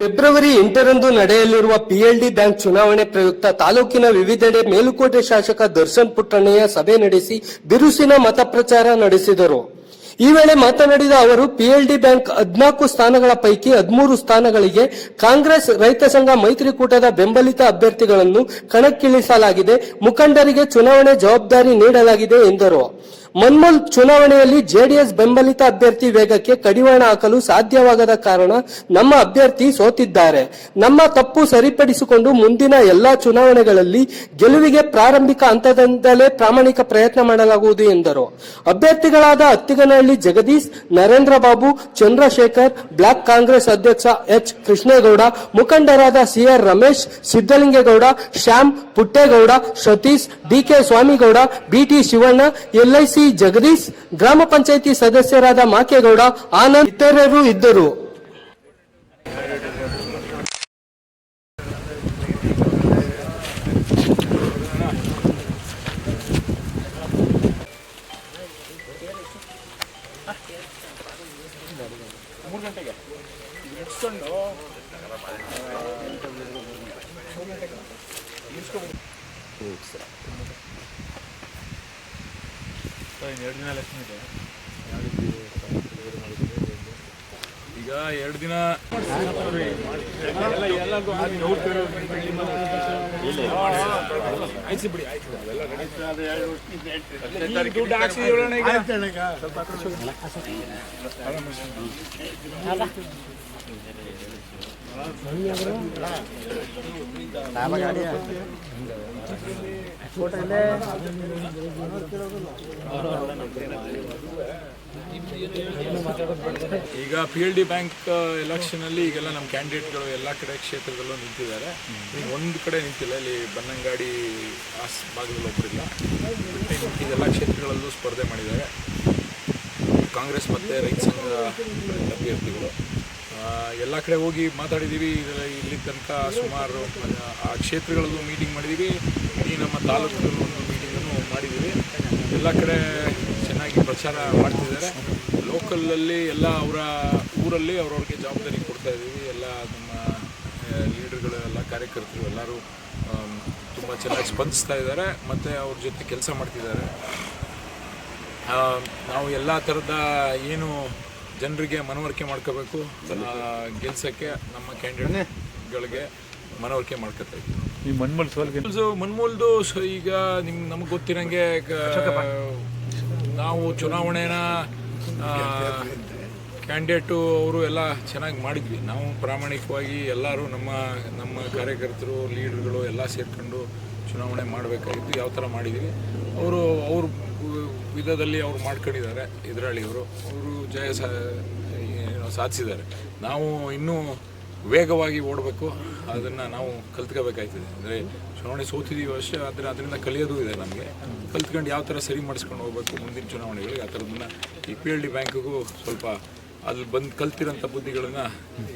February ಎಂಟರಂದು ನಡೆಯಲಿರುವ PLD bank ಚುನಾವಣೆ ಪ್ರಯುಕ್ತ ತಾಲೂಕಿನ ವಿವಿಧೆಡೆ ಮೇಲುಕೋಟೆ ಶಾಸಕ ದರ್ಶನ್ ಪುಟ್ಟಣ್ಣಯ್ಯ ಸಭೆ ನಡೆಸಿ ಬಿರುಸಿನ ಮತ ಪ್ರಚಾರ ನಡೆಸಿದರು. ಈ ವೇಳೆ ಮಾತನಾಡಿದ ಅವರು, ಪಿಎಲ್ಡಿ ಬ್ಯಾಂಕ್ ಹದಿನಾಲ್ಕು ಸ್ಥಾನಗಳ ಪೈಕಿ ಹದಿಮೂರು ಸ್ಥಾನಗಳಿಗೆ ಕಾಂಗ್ರೆಸ್, ರೈತ ಸಂಘ, ಮೈತ್ರಿಕೂಟದ ಬೆಂಬಲಿತ ಅಭ್ಯರ್ಥಿಗಳನ್ನು ಕಣಕ್ಕಿಳಿಸಲಾಗಿದೆ. ಮುಖಂಡರಿಗೆ ಚುನಾವಣೆ ಜವಾಬ್ದಾರಿ ನೀಡಲಾಗಿದೆ ಎಂದರು. ಮನ್ಮೂಲ್ ಚುನಾವಣೆಯಲ್ಲಿ ಜೆಡಿಎಸ್ ಬೆಂಬಲಿತ ಅಭ್ಯರ್ಥಿ ವೇಗಕ್ಕೆ ಕಡಿವಾಣ ಹಾಕಲು ಸಾಧ್ಯವಾಗದ ಕಾರಣ ನಮ್ಮ ಅಭ್ಯರ್ಥಿ ಸೋತಿದ್ದಾರೆ. ನಮ್ಮ ತಪ್ಪು ಸರಿಪಡಿಸಿಕೊಂಡು ಮುಂದಿನ ಎಲ್ಲಾ ಚುನಾವಣೆಗಳಲ್ಲಿ ಗೆಲುವಿಗೆ ಪ್ರಾರಂಭಿಕ ಹಂತದಿಂದಲೇ ಪ್ರಾಮಾಣಿಕ ಪ್ರಯತ್ನ ಮಾಡಲಾಗುವುದು ಎಂದರು. ಅಭ್ಯರ್ಥಿಗಳಾದ ಅತ್ತಿಗನಹಳ್ಳಿ ಜಗದೀಶ್ ನರೇಂದ್ರ ಬಾಬು ಚಂದ್ರಶೇಖರ್, ಬ್ಲಾಕ್ ಕಾಂಗ್ರೆಸ್ ಅಧ್ಯಕ್ಷ ಎಚ್ ಕೃಷ್ಣೇಗೌಡ, ಮುಖಂಡರಾದ CR Ramesh Siddalingegowda Shyam Puttegowda, Satish, DK Swamigowda, BT Shivanna, LIC Jagadish ಗ್ರಾಮ ಪಂಚಾಯಿತಿ ಸದಸ್ಯರಾದ ಮಾಕೇಗೌಡ ಆನಂದ್ ಇತರರು ಇದ್ದರು. ಎರಡು ದಿನ ಎಲೆಕ್ಷನ್ ಇದೆ. ಈಗ ಎರಡು ದಿನ ಆಯ್ತು ಈಗ P L D bank election ಅಲ್ಲಿ ಈಗೆಲ್ಲ ನಮ್ಮ ಕ್ಯಾಂಡಿಡೇಟ್ಗಳು ಎಲ್ಲ ಕಡೆ ಕ್ಷೇತ್ರದಲ್ಲೂ ನಿಂತಿದ್ದಾರೆ. ಒಂದು ಕಡೆ ನಿಂತಿಲ್ಲ. ಇಲ್ಲಿ ಬನ್ನಂಗಾಡಿ, ಆಸ್ ಭಾಗದಲ್ಲಿ ಒಬ್ಬರಿಲ್ಲ ಇದೆಲ್ಲ ಕ್ಷೇತ್ರಗಳಲ್ಲೂ ಸ್ಪರ್ಧೆ ಮಾಡಿದ್ದಾರೆ. ಕಾಂಗ್ರೆಸ್ ಮತ್ತು ರೈತ ಸಂಘ ಅಭ್ಯರ್ಥಿಗಳು. ಎಲ್ಲ ಕಡೆ ಹೋಗಿ ಮಾತಾಡಿದ್ದೀವಿ ಇಲ್ಲಿ ತನಕ ಸುಮಾರು, ಆ ಕ್ಷೇತ್ರಗಳಲ್ಲೂ ಮೀಟಿಂಗ್ ಮಾಡಿದ್ದೀವಿ ಇಡೀ ನಮ್ಮ ತಾಲೂಕಿನಲ್ಲೂ ಒಂದು ಮೀಟಿಂಗನ್ನು ಮಾಡಿದ್ದೀವಿ ಎಲ್ಲ ಕಡೆ ಚೆನ್ನಾಗಿ ಪ್ರಚಾರ ಮಾಡ್ತಿದ್ದಾರೆ. ಲೋಕಲಲ್ಲಿ ಎಲ್ಲ ಅವರ ಊರಲ್ಲಿ ಅವ್ರವ್ರಿಗೆ ಜವಾಬ್ದಾರಿ ಕೊಡ್ತಾ ಇದ್ದೀವಿ. ಎಲ್ಲ ನಮ್ಮ ಲೀಡರ್ಗಳು ಎಲ್ಲ ಕಾರ್ಯಕರ್ತರು ಎಲ್ಲರೂ ತುಂಬ ಚೆನ್ನಾಗಿ ಸ್ಪಂದಿಸ್ತಾ ಇದ್ದಾರೆ. ಮತ್ತು ಅವ್ರ ಜೊತೆ ಕೆಲಸ ಮಾಡ್ತಿದ್ದಾರೆ. ನಾವು ಎಲ್ಲ ಥರದ ಏನು ಜನರಿಗೆ ಮನವರಿಕೆ ಮಾಡ್ಕೋಬೇಕು. ಗೆಲ್ಸಕ್ಕೆ ನಮ್ಮ ಕ್ಯಾಂಡಿಡೇಟ್ಗಳಿಗೆ ಮನವರಿಕೆ ಮಾಡ್ಕೋತಾ ಇದ್ದೀವಿ. ಈ ಮಣ್ಮಲ್ ಸೋಲ್ಗೆ ಸೊ ಮನ್ಮೂಲ್ದು ಸ- ಈಗ ನಿಮ್ಗೆ ನಮ್ಗೆ ಗೊತ್ತಿರಂಗೆ ಕ- ನಾವು ಚುನಾವಣೆನ ಕ್ಯಾಂಡಿಡೇಟು ಅವರು ಎಲ್ಲ ಚೆನ್ನಾಗಿ ಮಾಡಿದ್ವಿ. ನಾವು ಪ್ರಾಮಾಣಿಕವಾಗಿ ಎಲ್ಲರೂ ನಮ್ಮ ನಮ್ಮ ಕಾರ್ಯಕರ್ತರು ಲೀಡರ್ಗಳು ಎಲ್ಲ ಸೇರ್ಕೊಂಡು ಚುನಾವಣೆ ಮಾಡಬೇಕಾಗಿತ್ತು, ಯಾವ ಥರ ಮಾಡಿದ್ವಿ. ಅವರು, ಅವ್ರ ವಿಧದಲ್ಲಿ ಅವ್ರು ಮಾಡ್ಕೊಂಡಿದ್ದಾರೆ ಇದರಳ್ಳಿಯವರು ಅವರು ಜಯ ಸಾಧಿಸಿದ್ದಾರೆ. ನಾವು ಇನ್ನೂ ವೇಗವಾಗಿ ಓಡಬೇಕು, ಅದನ್ನು ನಾವು ಕಲ್ತ್ಕೋಬೇಕಾಯ್ತದೆ. ಅಂದರೆ ಚುನಾವಣೆ ಸೋತಿದ್ದೀವಿ ಅಷ್ಟೇ, ಆದರೆ ಅದರಿಂದ ಕಲಿಯೋದು ಇದೆ ನಮಗೆ. ಕಲ್ತ್ಕೊಂಡು ಯಾವ ಥರ ಸರಿ ಮಾಡಿಸ್ಕೊಂಡು ಹೋಗ್ಬೇಕು ಮುಂದಿನ ಚುನಾವಣೆಗಳಿಗೆ, ಆ ಥರದನ್ನ ಈ ಪಿ ಎಲ್ ಡಿ ಬ್ಯಾಂಕ್ಗೂ ಸ್ವಲ್ಪ ಅಲ್ಲಿ ಬಂದು ಕಲ್ತಿರೋಂಥ ಬುದ್ಧಿಗಳನ್ನು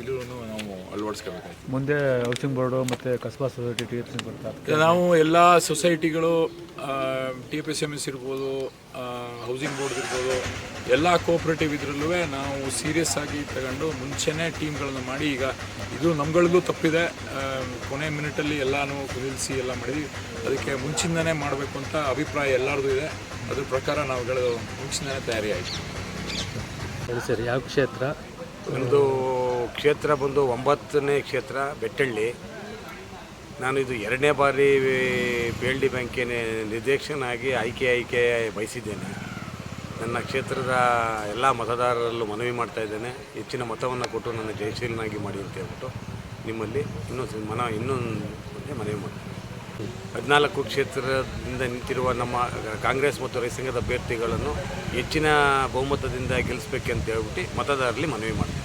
ಇಲ್ಲೂ ನಾವು ಅಳವಡಿಸ್ಕೋಬೇಕಾಯ್ತು ಮುಂದೆ ಹೌಸಿಂಗ್ ಬೋರ್ಡು ಮತ್ತು Kasba society T F C ನಾವು ಎಲ್ಲ ಸೊಸೈಟಿಗಳು T P S M S ಇರ್ಬೋದು ಹೌಸಿಂಗ್ ಬೋರ್ಡ್ ಇರ್ಬೋದು ಎಲ್ಲ ಕೋಆಪ್ರೇಟಿವ್ ಇದರಲ್ಲೂ ನಾವು ಸೀರಿಯಸ್ ಆಗಿ ತಗೊಂಡು ಮುಂಚೆನೇ ಟೀಮ್ಗಳನ್ನು ಮಾಡಿ ಈಗ ಇದು ನಮ್ಗಳಿಗೂ ತಪ್ಪಿದೆ. ಕೊನೆ ಮಿನಿಟಲ್ಲಿ ಎಲ್ಲನೂ ನಿಲ್ಲಿಸಿ ಎಲ್ಲ ಮಾಡಿದ್ವಿ. ಅದಕ್ಕೆ ಮುಂಚಿಂದನೇ ಮಾಡಬೇಕು ಅಂತ ಅಭಿಪ್ರಾಯ ಎಲ್ಲರದು ಇದೆ. ಅದ್ರ ಪ್ರಕಾರ ನಾವುಗಳು ಮುಂಚಿಂದನೇ ತಯಾರಿ ಆಯಿತು. ಸರಿ ಸರಿ ಯಾವ ಕ್ಷೇತ್ರ? ಒಂದು ಕ್ಷೇತ್ರ ಬಂದು ಒಂಬತ್ತನೇ ಕ್ಷೇತ್ರ, ಬೆಟ್ಟಳ್ಳಿ. ನಾನು ಇದು ಎರಡನೇ ಬಾರಿ ಬೇಲ್ಡಿ ಬ್ಯಾಂಕಿನ ನಿರ್ದೇಶನಾಗಿ ಆಯ್ಕೆ ಆಯ್ಕೆ ಬಯಸಿದ್ದೇನೆ ನನ್ನ ಕ್ಷೇತ್ರದ ಎಲ್ಲ ಮತದಾರರಲ್ಲೂ ಮನವಿ ಮಾಡ್ತಾ ಇದ್ದೇನೆ. ಹೆಚ್ಚಿನ ಮತವನ್ನು ಕೊಟ್ಟು ನನ್ನ ಜಯಶೀಲನಾಗಿ ಮಾಡಿ ಅಂತ ಹೇಳ್ಬಿಟ್ಟು ನಿಮ್ಮಲ್ಲಿ ಇನ್ನೊಂದು ಮನ ಇನ್ನೊಂದು ಮನವಿ ಮಾಡ್ತೀನಿ. ಹದಿನಾಲ್ಕು ಕ್ಷೇತ್ರದಿಂದ ನಿಂತಿರುವ ನಮ್ಮ ಕಾಂಗ್ರೆಸ್ ಮತ್ತು ರೈತ ಸಂಘದ ಅಭ್ಯರ್ಥಿಗಳನ್ನು ಹೆಚ್ಚಿನ ಬಹುಮತದಿಂದ ಗೆಲ್ಲಿಸ್ಬೇಕಂತ ಹೇಳ್ಬಿಟ್ಟು ಮತದಾರರಲ್ಲಿ ಮನವಿ ಮಾಡ್ತೀನಿ.